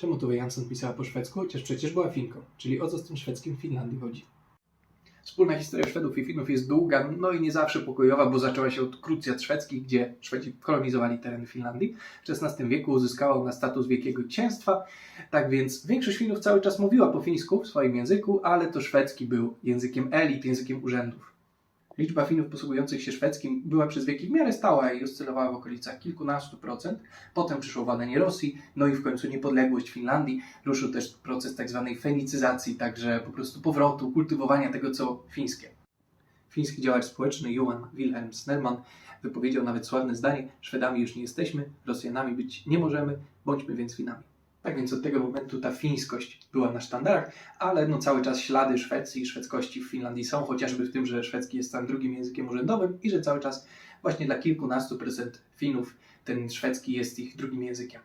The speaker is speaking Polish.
Czemu Tove Jansson pisała po szwedzku, chociaż przecież była Finką? Czyli o co z tym szwedzkim w Finlandii chodzi? Wspólna historia Szwedów i Finów jest długa, no i nie zawsze pokojowa, bo zaczęła się od krucjat szwedzkich, gdzie Szwedzi kolonizowali teren Finlandii. W XVI wieku uzyskała ona status wielkiego księstwa, tak więc większość Finów cały czas mówiła po fińsku w swoim języku, ale to szwedzki był językiem elit, językiem urzędów. Liczba Finów posługujących się szwedzkim była przez wieki w miarę stała i oscylowała w okolicach kilkunastu procent. Potem przyszło walenie Rosji, no i w końcu niepodległość Finlandii. Ruszył też proces tak zwanej fenicyzacji, także po prostu powrotu, kultywowania tego, co fińskie. Fiński działacz społeczny Johan Wilhelm Snerman wypowiedział nawet sławne zdanie: Szwedami już nie jesteśmy, Rosjanami być nie możemy, bądźmy więc Finami. Tak więc od tego momentu ta fińskość była na sztandarach, ale no cały czas ślady Szwecji i szwedzkości w Finlandii są, chociażby w tym, że szwedzki jest tam drugim językiem urzędowym i że cały czas właśnie dla kilkunastu procent Finów ten szwedzki jest ich drugim językiem.